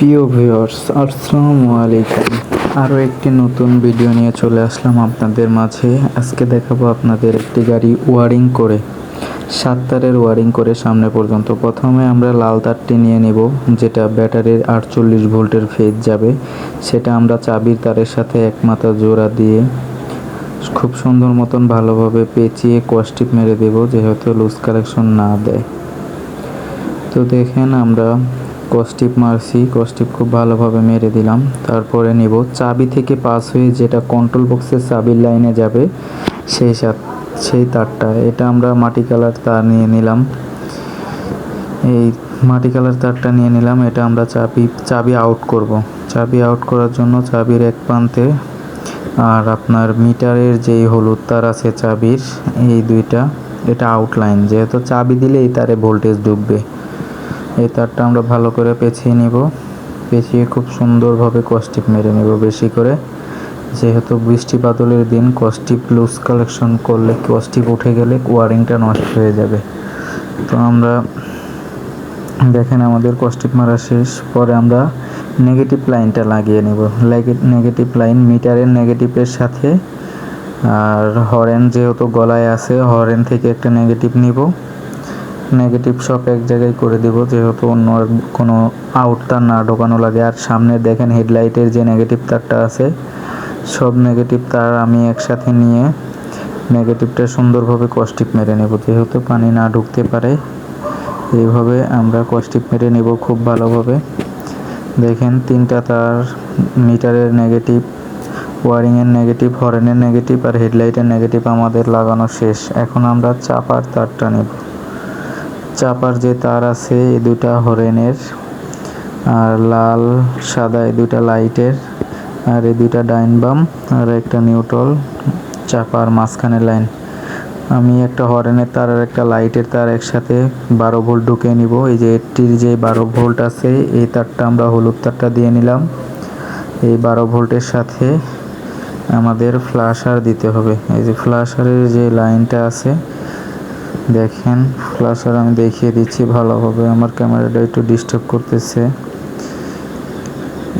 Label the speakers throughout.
Speaker 1: প্রিয় ভিউয়ার্স, আসসালামু আলাইকুম। আরও একটি নতুন ভিডিও নিয়ে চলে আসলাম আপনাদের মাঝে। আজকে দেখাবো আপনাদের একটি গাড়ি ওয়ারিং করে। সাত তারের ওয়ারিং করে সামনে পর্যন্ত। প্রথমে আমরা লাল তারটি নিয়ে নেব, যেটা ব্যাটারির আটচল্লিশ ভোল্টের ফেজ যাবে। সেটা আমরা চাবির তারের সাথে এক মাথা জোড়া দিয়ে খুব সুন্দর মতন ভালোভাবে পেঁচিয়ে কস্টিপ মেরে দেব, যেহেতু লুজ কালেকশন না দেয়। তো দেখেন আমরা কস্টিপ মারছি কস্টিপ খুব ভালোভাবে মেরে দিলাম। তারপরে নিব চাবি থেকে পাস হয়ে যেটা কন্ট্রোল বক্সের চাবির লাইনে যাবে, সেই সেই তারটা। এটা আমরা মাটি কালার তার নিয়ে নিলাম। এই মাটি কালার তারটা নিয়ে নিলাম, এটা আমরা চাবি চাবি আউট করব। চাবি আউট করার জন্য চাবির এক প্রান্তে আর আপনার মিটারের যেই হলুদ তার আছে চাবির, এই দুইটা, এটা আউটলাইন যেহেতু চাবি দিলে এই তারে ভোল্টেজ ঢুকবে এই তারটা আমরা ভালো করে পেঁচিয়ে নিব। পেঁচিয়ে খুব সুন্দরভাবে কস্টিপ মেরে নেব বেশি করে। যেহেতু বৃষ্টি বাদলের দিন কস্টিপ লুজ কালেকশন করলে কস্টিপ উঠে গেলে ওয়ারিংটা নষ্ট হয়ে যাবে। তো আমরা দেখেন আমাদের কস্টিপ মারা শেষ। পরে আমরা নেগেটিভ লাইনটা লাগিয়ে নেব। নেগেটিভ লাইন মিটারের নেগেটিভের সাথে আর হরেন যেহেতু গলায় আছে, হরেন থেকে একটা নেগেটিভ নিব। নেগেটিভ সব এক জায়গায় করে দিব, যেহেতু অন্য কোনো আউট তার না ঢোকানো লাগে। আর সামনে দেখেন হেডলাইটের যে নেগেটিভ তারটা আছে, সব নেগেটিভ তার আমি একসাথে নিয়ে নেগেটিভটা সুন্দরভাবে কস্টিপ মেরে নেব। যেহেতু পানি না ঢুকতে পারে, এইভাবে আমরা কস্টিপ মেরে নেব খুব ভালোভাবে। দেখেন তিনটা তার মিটারের নেগেটিভ ওয়ারিংয়ের নেগেটিভ হরেনের নেগেটিভ আর হেডলাইটের নেগেটিভ আমাদের লাগানো শেষ। এখন আমরা চাপার তারটা নেব। চাপার যে তার আছে, এই দুটা হরেনের, আর লাল, সাদা এই দুটা লাইটের, আর এই দুইটা ডাইন বাম, আর একটা নিউট্রল চাপার মাঝখানে লাইন। আমি একটা হরেনের তার আর একটা লাইটের তার একসাথে বারো ভোল্ট ঢুকিয়ে নিব। এই যে এটির যে বারো ভোল্ট আছে, এই তারটা আমরা হলুদ তারটা দিয়ে নিলাম। এই বারো ভোল্টের সাথে আমাদের ফ্লাশার দিতে হবে। এই যে ফ্লাশারের যে লাইনটা আছে দেখেন ফ্লাশার আমি দেখিয়ে দিচ্ছি ভালোভাবে, আমার ক্যামেরাটা একটু ডিস্টার্ব করতেছে।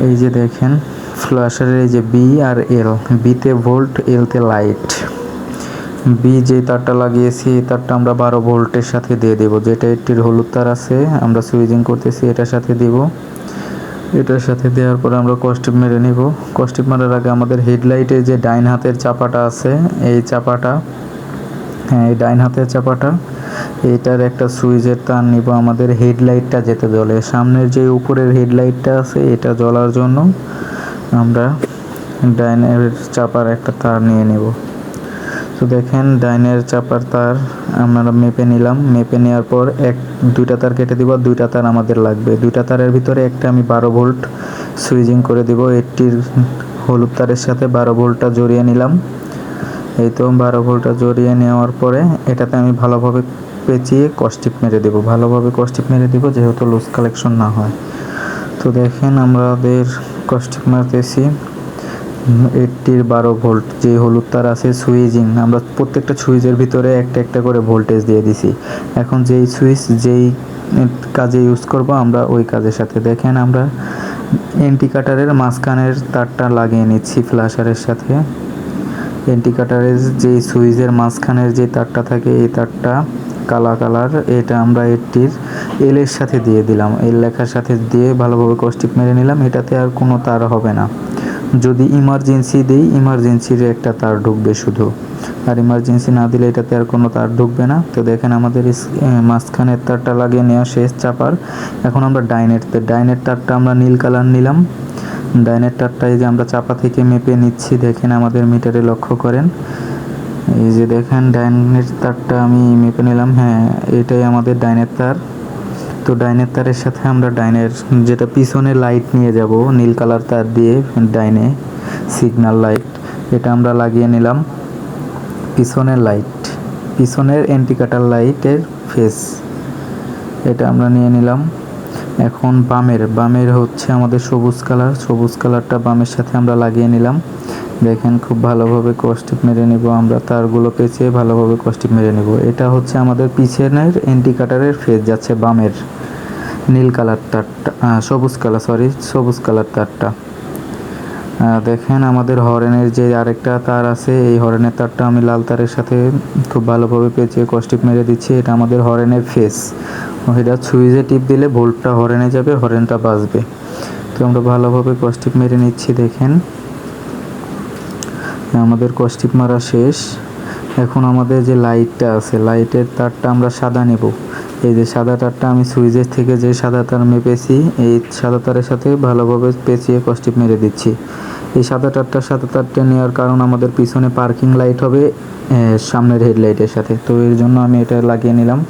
Speaker 1: এই যে দেখেন ফ্লাশারের এই যে বি আর এল বিতে ভোল্ট এলতে লাইট বি যে তারটা লাগিয়েছি, এই তারটা আমরা বারো ভোল্টের সাথে দিয়ে দেব। যেটা একটির হলুদ তার আছে, আমরা সুইচিং করতেছি, এটার সাথে দিব। এটার সাথে দেওয়ার পরে আমরা কস্টিপ মেরে নিব। কস্টিপ মারার আগে আমাদের হেডলাইটের যে ডাইন হাতের চাপাটা আছে, এই চাপাটা হ্যাঁ এই ডাইন হাতের চাপাটা এইটার একটা সুইচের তার নিব, আমাদের হেডলাইটটা যেতে জ্বলে সামনের যে উপরের হেডলাইটটা আছে, এটা জ্বলার জন্য আমরা ডাইনের চাপার একটা তার নিয়ে নেব। তো দেখেন, ডাইনের চাপার তার আমরা মেপে নিলাম। মেপে নেওয়ার পর এক, দুইটা তার কেটে দিব দুইটা তার আমাদের লাগবে। দুইটা তারের ভিতরে একটা আমি বারো ভোল্ট সুইচিং করে দিব। এটির হলুদ তারের সাথে বারো ভোল্টটা জড়িয়ে নিলাম। এই তো বারো ভোল্টটা জড়িয়ে নেওয়ার পরে এটাতে আমি ভালোভাবে পেঁচিয়ে কস্টিপ মেরে দেবো। ভালোভাবে কস্টিপ মেরে দেবো যেহেতু লুজ কালেকশন না হয়। তো দেখেন আমাদের কস্টিপ মারতেছি। এইটটির বারো ভোল্ট, যে হলুদ তার আছে সুইচিং। আমরা প্রত্যেকটা সুইচের ভিতরে একটা একটা করে ভোল্টেজ দিয়ে দিছি। এখন যেই সুইচ, যেই কাজে ইউজ করব আমরা ওই কাজের সাথে। দেখেন আমরা এন্টিকাটারের মাঝখানের তারটা লাগিয়ে নিচ্ছি ফ্ল্যাশারের সাথে। এন্টিকাটারের যে সুইচের মাঝখানের যে তারটা থাকে, এই তারটা কালা কালার, এটা আমরা এটির এল এর সাথে দিয়ে দিলাম। এল লেখার সাথে দিয়ে ভালোভাবে কস্টিক মেরে নিলাম। এটাতে আর কোনো তার হবে না। যদি ইমার্জেন্সি দিই ইমার্জেন্সির একটা তার ঢুকবে শুধু। আর ইমার্জেন্সি না দিলে এটাতে আর কোনো তার ঢুকবে না। তো দেখেন আমাদের মাঝখানের তারটা লাগিয়ে নেওয়া শেষ চাপার। এখন আমরা ডাইনের ডাইনের তারটা আমরা নীল কালার নিলাম। ডাইনের তারটা এই যে আমরা চাপা থেকে মেপে নিচ্ছি, দেখেন আমাদের মিটারে লক্ষ্য করেন। এই যে দেখেন ডাইনের তারটা আমি মেপে নিলাম। হ্যাঁ এটাই আমাদের ডাইনের তার। তো ডাইনের তারের সাথে আমরা ডাইনের যেটা পিছনে লাইট নিয়ে যাব, নীল কালার তার দিয়ে ডাইনে সিগনাল লাইট এটা আমরা লাগিয়ে নিলাম পিছনের লাইট পিছনের অ্যান্টিকাটার লাইটের ফেস এটা আমরা নিয়ে নিলাম। এখন বামের বামের হচ্ছে আমাদের সবুজ কালার। সবুজ কালারটা বামের সাথে আমরা লাগিয়ে নিলাম। দেখেন খুব ভালোভাবে কস্টিপ মেরে নিব আমরা, তারগুলো পেঁচিয়ে ভালোভাবে কস্টিপ মেরে নিব। এটা হচ্ছে আমাদের পিছনের এন্টিকাটারের ফেজ যাচ্ছে বামের নীল কালার তারটা সবুজ কালার সরি সবুজ কালার তারটা। দেখেন আমাদের হরেনের যে আরেকটা তার আছে, এই হরেনের তারটা আমি লাল তারের সাথে খুব ভালোভাবে পেঁচিয়ে কস্টিপ মেরে দিচ্ছি। এটা আমাদের হরেনের ফেস এটা সুইচে টিপ দিলে ভোল্টটা হরেনে যাবে, হরেনটা বাজবে। তো আমরা ভালোভাবে কস্টিপ মেরে নিচ্ছি, দেখেন। আমাদের কস্টিপ মারা শেষ। এখন আমাদের যে লাইটটা আছে লাইটের তারটা আমরা সাদা নেব। এই যে সাদা তারটা আমি সুইচের থেকে যে সাদা তার মেপেছি, এই সাদা তারের সাথে ভালোভাবে পেঁচিয়ে কস্টিপ মেরে দিচ্ছি। এই সাদা তারটা সাদা তারটা নেওয়ার কারণ আমাদের পিছনে পার্কিং লাইট হবে সামনের হেডলাইটের সাথে। তো এর জন্য আমি এটা লাগিয়ে নিলাম।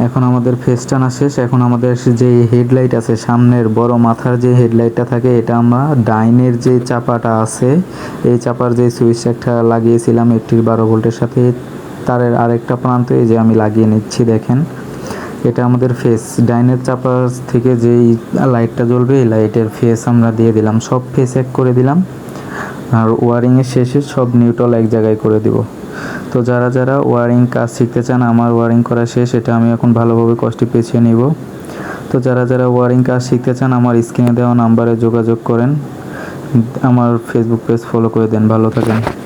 Speaker 1: এখন আমাদের ফেস টানা শেষ। এখন আমাদের যে হেডলাইট আছে, সামনের বড় মাথার যে হেডলাইটটা থাকে, এটা আমরা ডাইনের যে চাপাটা আছে, এই চাপার যে সুইচ একটা লাগিয়েছিলাম একটির বারো ভোল্টের সাথে, তারের আরেকটা প্রান্তে এই যে আমি লাগিয়ে নিচ্ছি, দেখেন। এটা আমাদের ফেস ডাইনের চাপা থেকে যেই লাইটটা জ্বলবে, এই লাইটের ফেস আমরা দিয়ে দিলাম। সব ফেস এক করে দিলাম। আর ওয়ারিংয়ের শেষে সব নিউট্রাল এক জায়গায় করে দিব। তো যারা যারা ওয়ারিং কাজ শিখতে চান, আমার ওয়ারিং করা শেষ, এটা আমি এখন ভালোভাবে কষ্টে পেছিয়ে নিব। তো যারা যারা ওয়ারিং কাজ শিখতে চান, আমার স্ক্রিনে দেওয়া নাম্বারে যোগাযোগ করেন। আমার ফেসবুক পেজ ফলো করে দেন। ভালো থাকেন।